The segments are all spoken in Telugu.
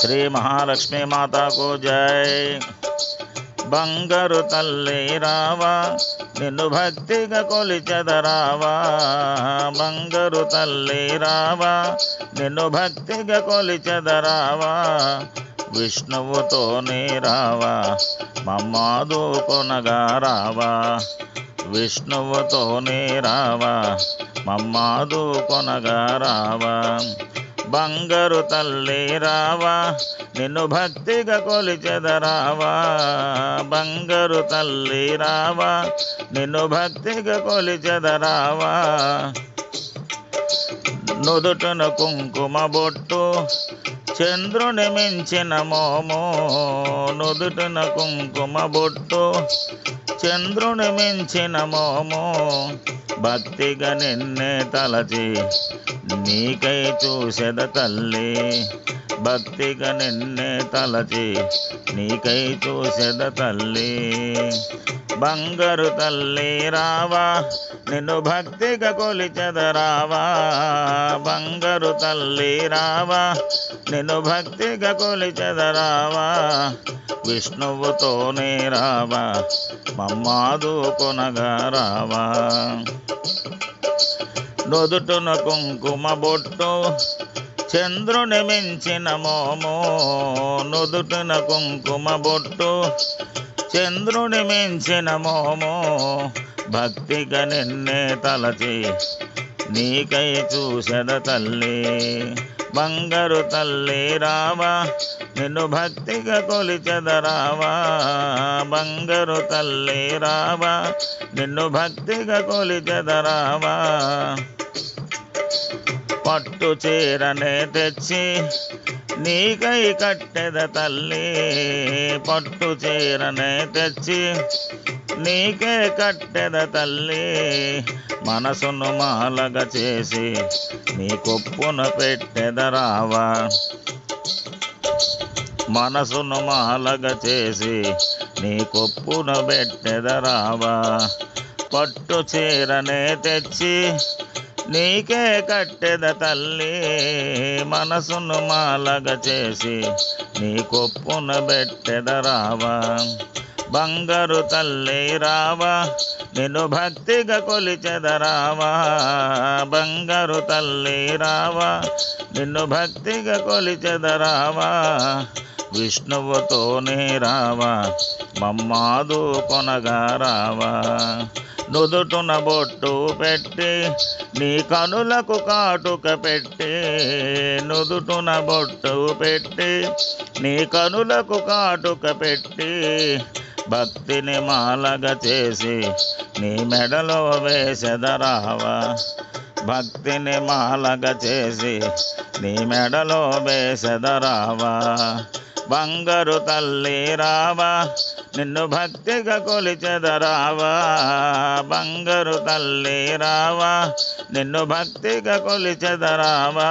శ్రీ మహాలక్ష్మీ మాతాకు జై బంగారు తల్లి రావా నిన్ను భక్తిగా కొలిచెదరావా బంగారు తల్లి రావా నిన్ను భక్తిగా కొలిచెదరావా విష్ణువుతోనే రావా మమ్మాదు కొనగా రావా విష్ణువుతోనే రావా మమ్మాదు కొనగా రావా బంగారు తల్లి రావా నిన్ను భక్తిగా కొలిచెదరావా బంగారు తల్లి రావా నిన్ను భక్తిగా కొలిచెదరావా నుదుటన కుంకుమ బొట్టు చంద్రుని మించిన మోము. నుదుటన కుంకుమ బొట్టు చంద్రుని మించిన మోము. భక్తిగా నిన్నే తలచి నీకై చూసెద తల్లి భక్తిగా నిన్నే తలచి నీకై చూసెద తల్లి. బంగారు తల్లి రావా నిన్ను భక్తిగా కొలిచెదరావా బంగారు తల్లి రావా నిన్ను భక్తిగా కొలిచెదరావా విష్ణువుతోనే రావా మమ్మాదు కొనగా రావా. నొదుటున కుంకుమ బొట్టు చంద్రుని మించిన మోము. నుదుటిన కుంకుమ బొట్టు చంద్రుని మించిన మోము. భక్తిగా నిన్నే తలచి నీకై చూసెద తల్లి బంగారు తల్లి రావా నిన్ను భక్తిగా కొలిచెదరావా బంగారు తల్లి రావా నిన్ను భక్తిగా కొలిచెదరావా పట్టు చీరనే తెచ్చి నీకై కట్టెద తల్లి పట్టు చీరనే తెచ్చి నీకే కట్టెద తల్లి మనసును మాలగ చేసి నీ కొప్పున పెట్టెదరావా మనసును మాలగ చేసి నీ కొప్పున పెట్టెదరావా పట్టు చీరనే తెచ్చి నీకే కట్టెద తల్లి మనసును మాలగ చేసి నీ కొప్పున పెట్టెదరావా బంగారు తల్లి రావా నిన్ను భక్తిగా కొలిచెదరావా బంగారు తల్లి రావా నిన్ను భక్తిగా కొలిచెదరావా విష్ణువుతోనే రావా మమ్మాదు కొనగా రావా. నుదుటున బొట్టు పెట్టి నీ కనులకు కాటుక పెట్టి నుదుటున బొట్టు పెట్టి నీ కనులకు కాటుక పెట్టి భక్తిని మాలగ చేసి నీ మెడలో వేసెదరావా భక్తిని మాలగ చేసి నీ మెడలో వేసెదరావా బంగారు తల్లి రావా నిన్ను భక్తిగా కొలిచెదరావా బంగారు తల్లి రావా నిన్ను భక్తిగా కొలిచెదరావా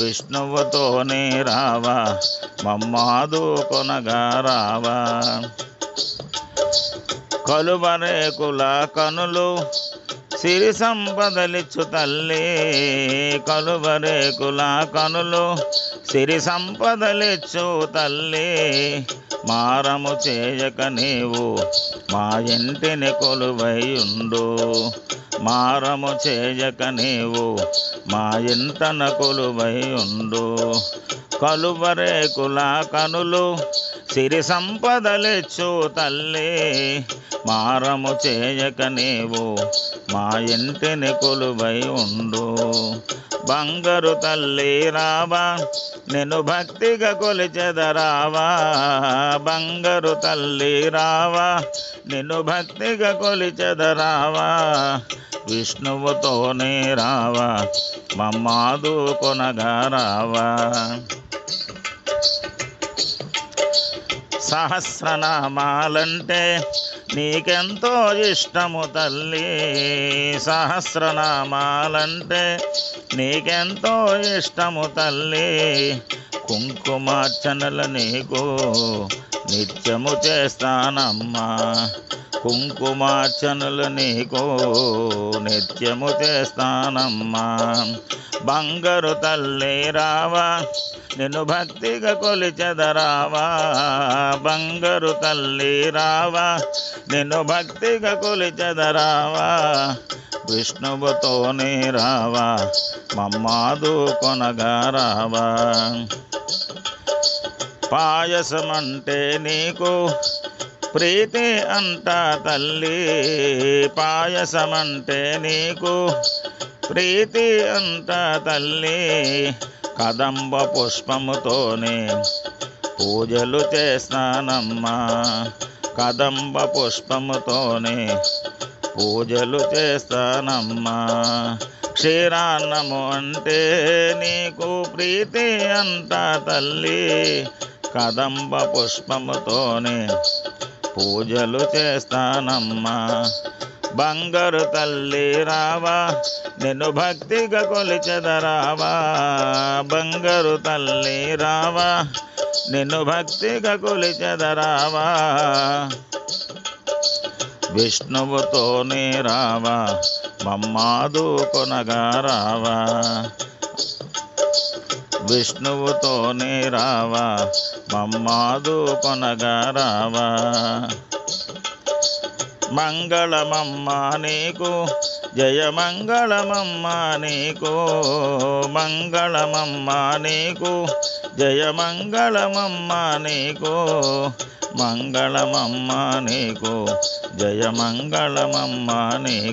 విష్ణువుతోనే రావా మమ్మాదు కొనగా రావా. కలువరేకుల కనులు సిరి సంపదలిచ్చు తల్లి కలువరేకుల కనులు. సిరి సంపదలిచ్చు తల్లి మారము చేయక నీవు మా ఇంటిని కొలువై ఉండు మారము చేయక నీవు మా ఇంటన కొలువై ఉండు కలువరేకుల కనులు సిరి సంపదలెచ్చు తల్లి మారము చేయక నీవు మా ఇంటిని కొలువై ఉండు. బంగారు తల్లి రావా నేను భక్తిగా కొలిచెదరావా బంగారు తల్లి రావా నిన్ను భక్తిగా కొలిచెదరావా విష్ణువుతోనే రావా మమ్మాదు కొనగా రావా. సహస్రనామాలంటే నీకెంతో ఇష్టము తల్లి. సహస్రనామాలంటే నీకెంతో ఇష్టము తల్లి. కుంకుమార్చనల నీకు నిత్యము చేస్తానమ్మా. కుంకుమార్చనలు నీకు నిత్యము చేస్తానమ్మా. బంగారు తల్లి రావా నిన్ను భక్తిగా కొలిచెదరావా. బంగారు తల్లి రావా నిన్ను భక్తిగా కొలిచెదరావా విష్ణువుతోనే రావా మమ్మాదు కొనగా రావా. పాయసమంటే నీకు ప్రీతి అంట తల్లి పాయసమంటే నీకు ప్రీతి అంట తల్లి కదంబ పుష్పముతోనే పూజలు చేస్తానమ్మా. కదంబ పుష్పముతోనే పూజలు చేస్తానమ్మా. క్షీరాన్నము అంటే నీకు ప్రీతి అంట తల్లి. కదంబ పుష్పముతోనే పూజలు చేస్తానమ్మా. బంగారు తల్లి రావా నిన్ను భక్తిగా కొలిచెదరావా. బంగారు తల్లి రావా నిన్ను భక్తిగా కొలిచెదరావా విష్ణువుతోనే రావా మమ్మాదు కొనగా రావా విష్ణువుతోనే రావా మమ్మాదు కొనగా రావా మంగళమమ్మ నీకు. జయ మంగళమమ్మ నీకు. మంగళమమ్మ నీకు. జయ మంగళమమ్మ నీకు. మంగళమమ్మ నీకు. జయ మంగళమమ్మ నీకు.